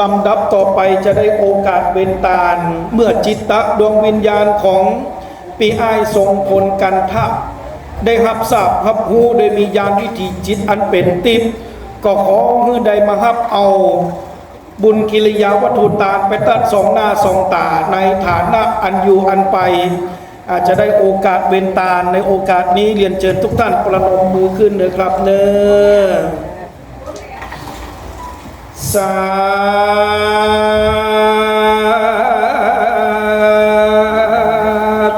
ลำดับต่อไปจะได้โอกาสเวนตาล เมื่อจิตตะดวงวิญญาณของปีไอายทรงพลกันทะได้หับทราบหับหูโดยมียานวิถีจิตอันเป็นติบก็ขอเฮือใดมาหับเอา บุญกิริยาวัตถุตานไปตัดสองหน้าสองตาในฐานะอันอยู่อันไป อาจจะได้โอกาสเวนตาลในโอกาสนี้เรียนเชิญทุกท่านประนมมือขึ้นเลยครับเนอ สา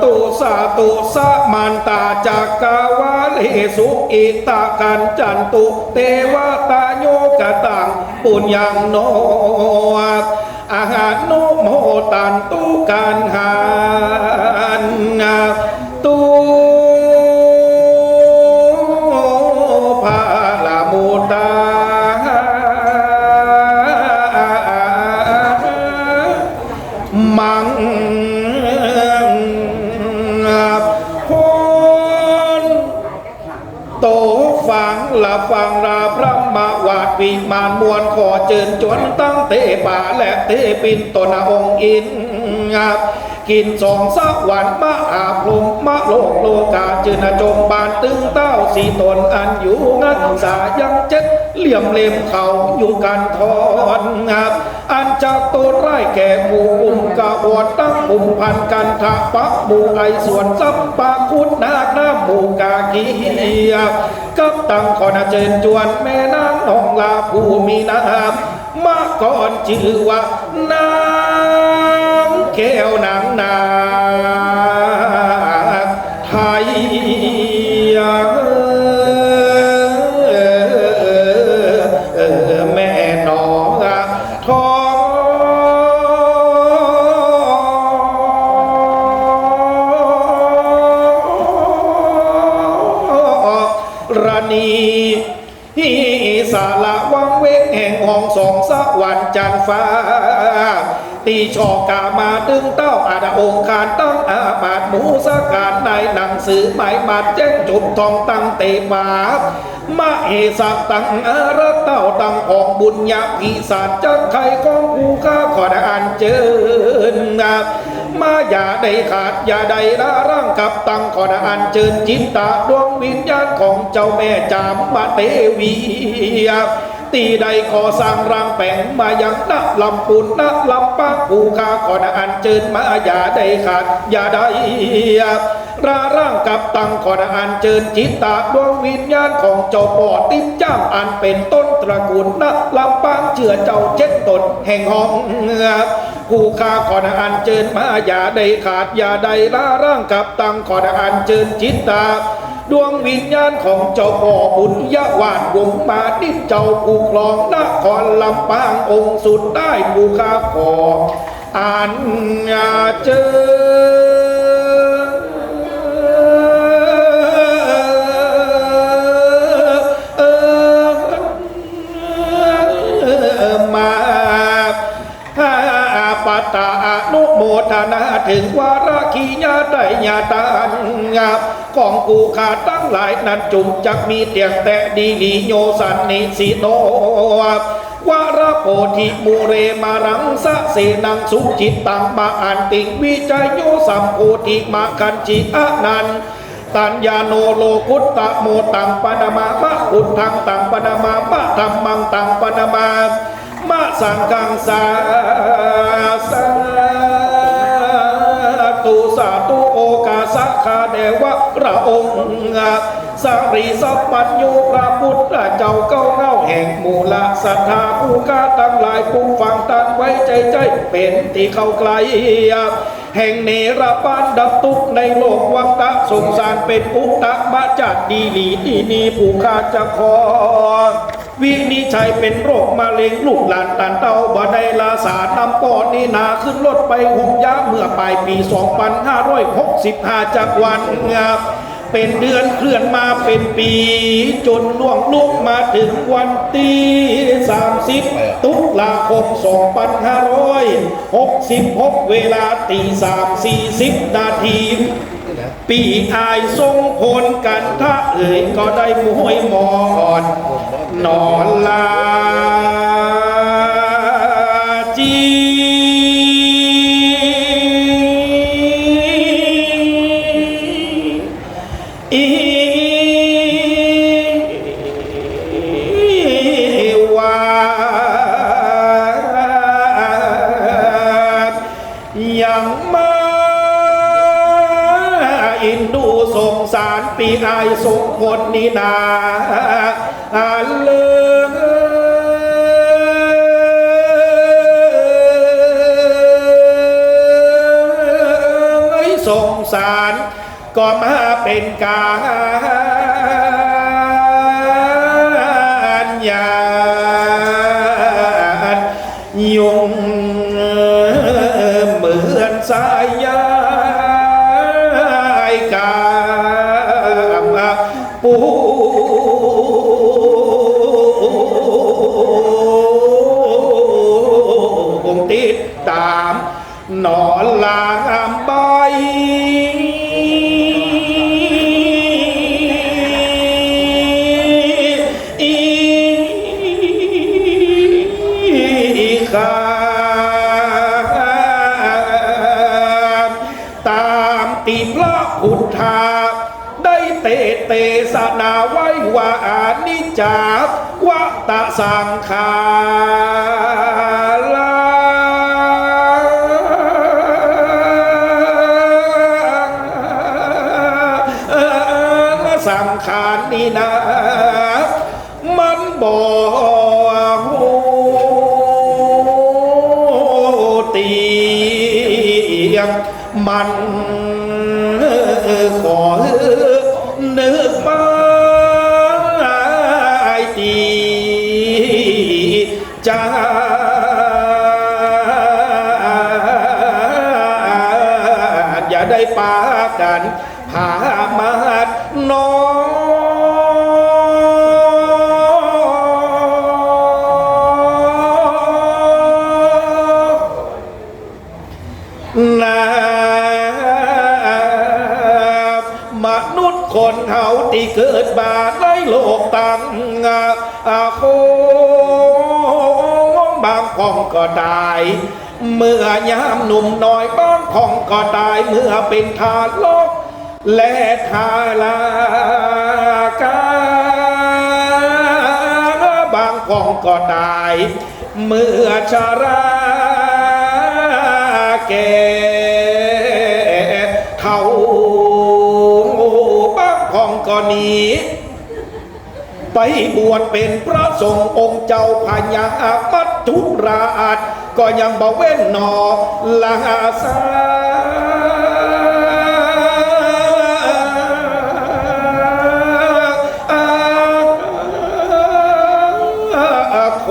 ตุสาตุสะมันตาจากกาวาเลสุอิตากันจันตุเทวตาโยกตังปุญญังโนอาหารโนโมตันตุกันหานตุ ละฟังราพระมาวาดวิมานมวลขอเจิญจวนตั้งเตป่าและเตปินตนาองค์อินกินสองสักวันมาอาพรมมาโลกโลกาจืนจมบานตึงเต้าสีตนอันอยู่งันสายังเจ็ด เหลี่ยมเล่มเขาอยู่กันทอนงับอันจากตัวไร่แก่หมู่กลุ่มกาบวดตั้งหมู่พันกันทะปักหมู่ไอส่วนซับปาคุดนาคน้ำหมู่กากียบกับตั้งขอนาเจิญจวนแม่นางนองลาผู้มีนามมาก่อนชื่อว่านางแก้วนางนา ชอกามาดึงเต้าอาดาองค์การตั้งอาบาดหมูสกาดในหนังสือหมายบาดแจ้งจุดทองตั้งเตมามาเอสักตังอาระเต้าตังของบุญญาพิศาจจักไข่ของกูข้าขอได้อ่านเจิญนะมาอย่าได้ขาดอย่าได้ละร่างกับตังขอได้อ่านเจิญจิตตาดวงวิญญาณของเจ้าแม่จามมาเตวี ตีใดขอสร้างรางแปงมายังนักลำปุนนักลำปางผูคาขอนอันเจิญมาอย่าได้ขาดอย่าได้ราร่างกับตังขอนอันเจิญจิตตาดวงวิญญาณของเจ้าปอติดจ้างอันเป็นต้นตระกูลนักลำปางเชื่อเจ้าเจ็ดตนแห่งห้องผู้คาขอนอันเจิญมาอย่าได้ขาดอย่าได้ราร่างกับตังขอนอันเจิญจิตตา ดวงวิญญาณของเจ้าพ่อบุญยะวาดวงมาดิเจ้ากูครองนครลำปางองค์สุดได้บูคาขออันเจอมาปัตตาอนุโมทนาถึงวาระขีญาไดญาตานงับ ของกูขาดตั้งหลายนั้นจุมจักมีเตียงแต่ดีลีโยสันนิสิโนวาระโพธิมูเรมารังสะเสนังสุจิตตังมาอันติงวิจัยโยสัมโพธิมาคันจิอานันตัญญาโนโลกุตตะโมตังปนามามะอุทังตังปนามามะธรรมังตังปนามา มะสังฆังสาสา อกคาเดวะพระองค์สารีสัพปัญโยพระพุทธเจ้าเก้าเก้าแห่งมูลศรัทธาผู้กาตั้งหลายผู้ฟังตั้งไว้ใจใจเป็นที่เข้าไกลแห่งเนรปานดับทุกในโลกวัฏฏะสงสารเป็นอุตตะมาจัดดีลีดีนีผู้ขาจะขอ วินิจฉัยเป็นโรคมะเร็งลูกหลานตันเต้าบ่ได้ลาสานำปอดนี่นาขึ้นรถไปหุงยาเมื่อปลายปี 2565 จากวันงับเป็นเดือนเคลื่อนมาเป็นปี จนล่วงลุกมาถึงวันที่ 30 ตุลาคม 2566 เวลาตี3 40 นาทีปีอายทรงพลกันถ้าเอ่ยก็ได้มวยหมอน นอนลา อินดูสงสารปีอายสงผลนี่นาอาเลือสงสารก็มาเป็นการยานยุง ปู จากวัตสังขาากันหามาดน้องนามนุษย์คนเฮาที่เกิดมาในโลกตังอาโคบางพองก็ตายเมื่อยามหนุ่มน้อยบา งพองก็ตายเมื่อเป็นทารกและทารากาบางพองก็ตาย เมื่อชาราแก่เท่าบางพองก็หนีไปบวชเป็นพระสงฆ์องค์เจ้าพญามัจจุราช ก็ยังบ่เว้นหนอลาสา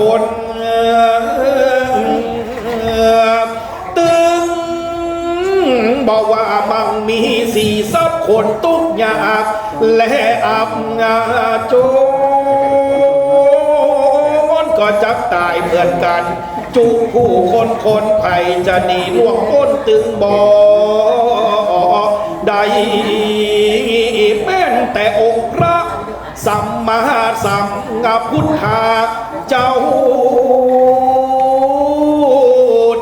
คนตึงบอกว่ามังมีสี่สับคนทุกยากและอับงาโจรก็จักตายเหมือนกัน จูผู้คนคนไผ่จะหนีล่วงพ้นตึงบ่อใดเป็นแต่องค์พระ สัมมาสัมพุทธาเจ้า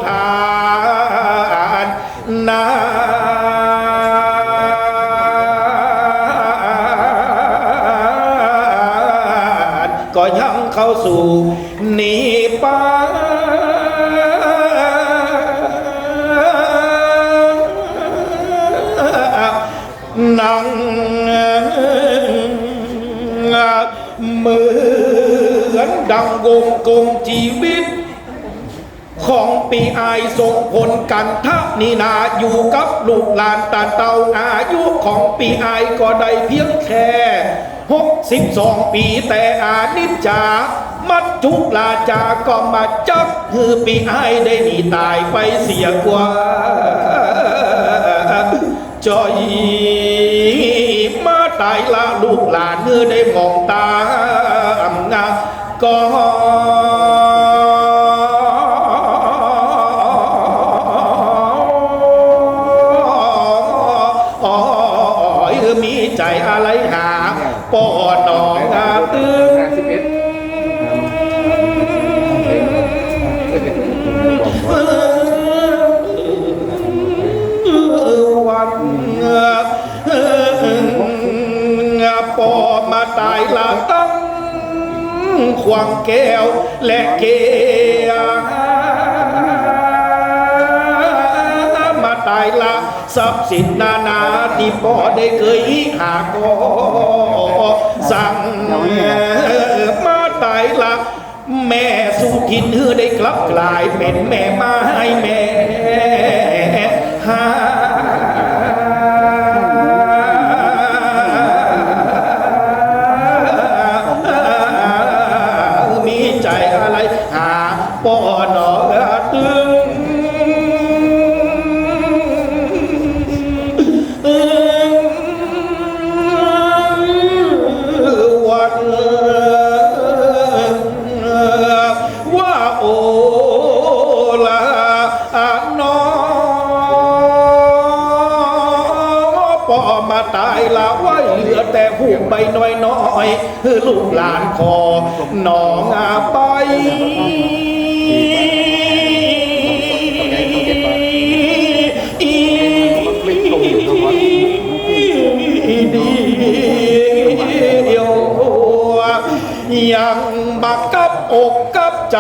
ทานนาก็ยังเข้าสู่ นิพพานั่งเหมือนดังวงกลมชีวิต ของปีอายส่งผลกันทักนีนาอยู่กับลูกหลานตาเตาอายุของปีอายก็ได้เพียงแค่หกสิบสองปีแต่อานิจจา มัดจุกลาจาก็มาจับคือปีอายได้หนีตายไปเสียกว่าจอยมาตายละลูกหลานเนื้อได้มองตามงาก็ ตายละตั้งควางแก้วและเกียมาตายละทรัพย์สินนานาที่ปอได้เคยหาก็สั่งมาตายละแม่สู่กินเฮือได้กลับกลายเป็นแม่ไม้แม่หา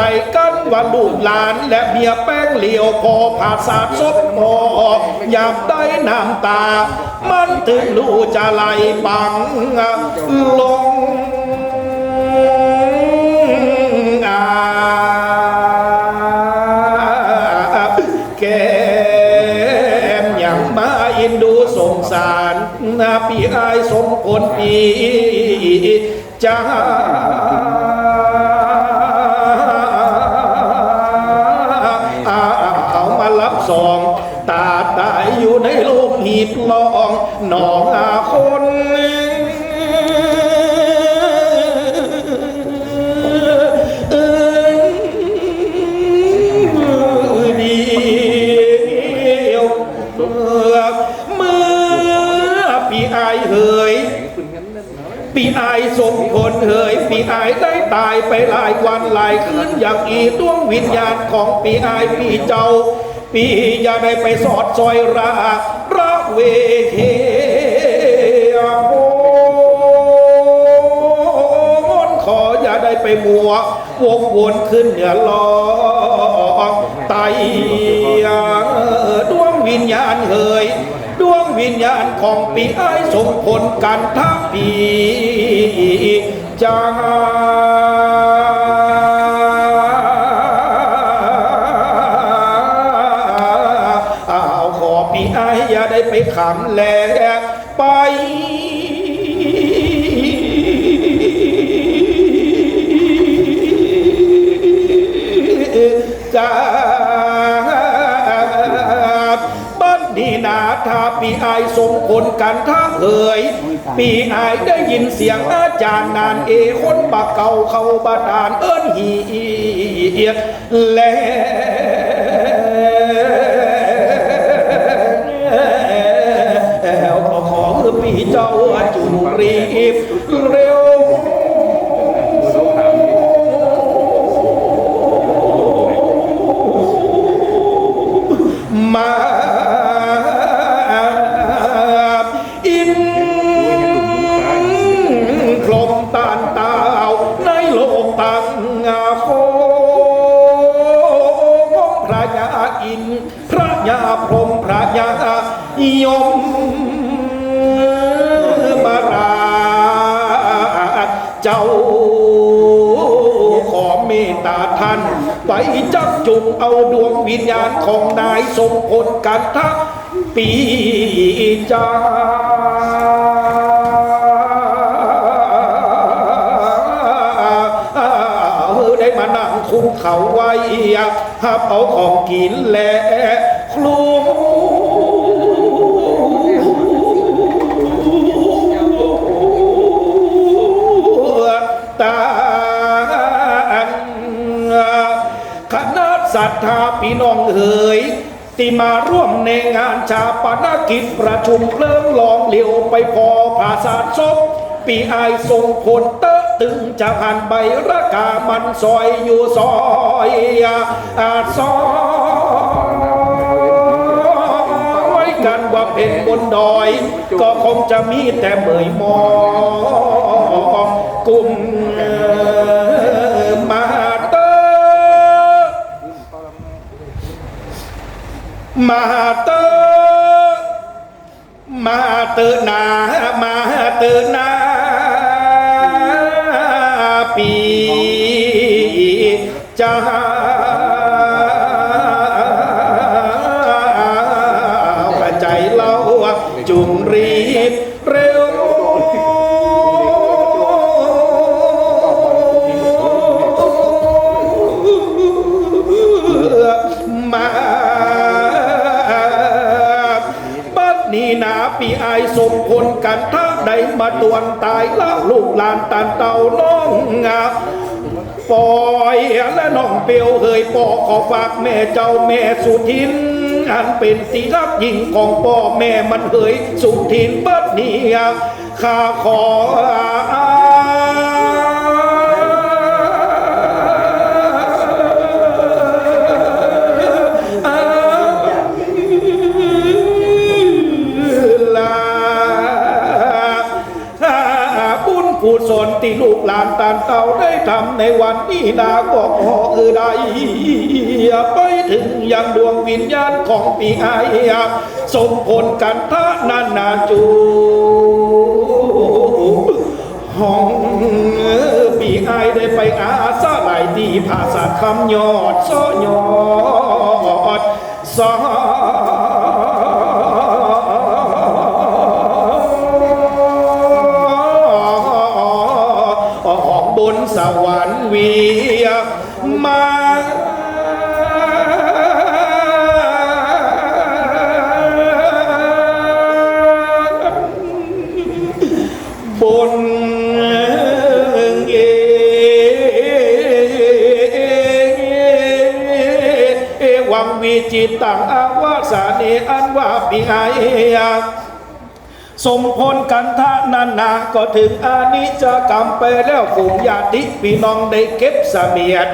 กับใจกันว่าลูกหลานและเมียแป้งเหลียวพอผาสาดซบพออยากได้น้ำตา มันถึงลูจะไหลบังลงอาแก้มยังมาอินดูสงสารนาปีอายสมคนปีจ้า กหีบลองหนองอาคนเดียวเมื่อปีอายเหยปีอสมคนเฮยปีอายได้ตายไปหลายวันหลายคืนอย่างอีดวงวิญญาณของปีอายปีเจ้า ปีอย่าได้ไปสอดซอยรา เวเทโอนขออย่าได้ไปมัว วกวนขึ้นเหนือลองไตดวงวิญญาณเฮยดวงวิญญาณของปีไอ้ายสมผลกันทักปีจา ไปขำแหลกไปจากบ้านนีนาถ้าปีอายสมผลกันท่าเอ่ยปีอายได้ยินเสียงอาจารย์นานเอคนปากเก่าเขาบาดาลเอิ้นหีเอียดแล้ว เจ้าจุรีบเร็ว ไปจับจุงเอาดวงวิญญาณของนายสมพลกันทักปีจาได้มานั่งคุ้มเขาไว้หับเอาของกินและครู ทาพี่น้องเอ๋ยที่มาร่วมในงานชาปนกิจประชุมเพลิงหลองเหลียวไปพอภาษาศพปีอายทรงผลเตะตึงจะผ่านใบระกามันซอยอยู่ซอยอาซอยกันว่าเป็นบนดอย ก็คงจะมีแต่เหมยมองกลุ่ม มาเตอมาเตอนามาเตอนา ลานตันเต่าน้องงาปล่อยและน้องเปียวเฮยปอขอฝากแม่เจ้าแม่สุทินอันเป็นตีรักยิ่งของพ่อแม่มันเฮยสุทินเบิดเนียข้าขอานตานเต่าได้ทำในวันนี้นาก็ขอเออได้ไปถึงยังดวงวิญญาณของปีไอสมผลกันท่านานาจูห้องปีไอได้ไปอาสาหลายที่ภาษาคำยอดซอยอดซอ สวรรค์เวียมาบนเอวังวิจิตตังอาวาสาเนอันว่าปิไอ สมพลกันทะนันาก็ถึงอานิจกรรมไปแล้วฝูงญาติพี่น้องได้เก็บเสเมียด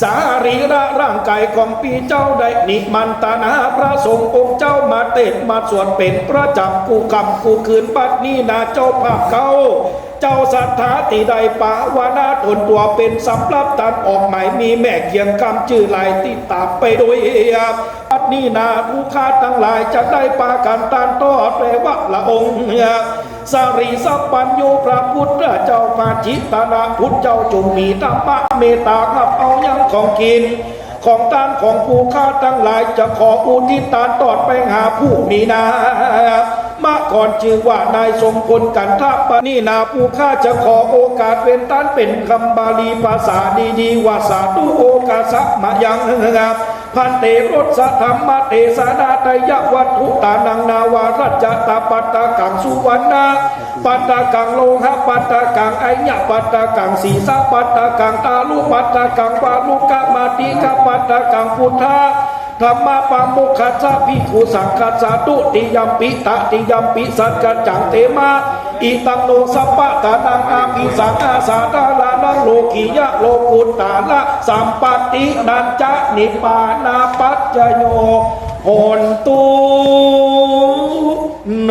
สารีระร่างกายของปีเจ้าได้นิมันตานาพระสงฆ์องค์เจ้ามาเต้นมาส่วนเป็นประจำกูกรรมกูคืนปัดนี้นาเจ้าภาพเก่าเจ้าสัทธาติใดปาวานาทนตัวเป็นสำรับตันออกหมายมีแม่เคียงคำชื่อลายติดตามไปโดยเอียบ นี้นาผู้ค้าทั้งหลายจะได้ปากันตานต่อดเรวะละองค์สารีสัพปัญโยพระพุทธเจ้าปาจิตานาพุทธเจ้าจงมีธรรมะเมตตารับเอายังของกิน ของตานของผู้ค้าทั้งหลายจะขออุทิศตานตอดไปหาผู้มีนามาก่อนชื่อว่านายทรงพลกันทัปนี่นาผู้ข้าจะขอโอกาสเป็นตานเป็นคำบาลีภาษาดีๆว่าสาธุโอกาสมายังงาม พันเตรสธรรมเตสานาตยวัตถุตานังนาวารัจตาปัตตากังสุวรรณาปัตตากังโลหะปัตตากังไอยะปัตตากังสีสาปัตตากังตาลุปัตตากังวาลุกะมาติกะปัตตากังพุทธาธรรมะปามุขัสสะพิขุสังคัสสะตุติยัมปิตติยัมปิสัจจังเตมา อิตังโนสัพปะตานังอาภิสังอาสาตาลานังโลกิยะโลกุตตาละสัมปตินันจะนิปานาปัจจโยโหนตุโน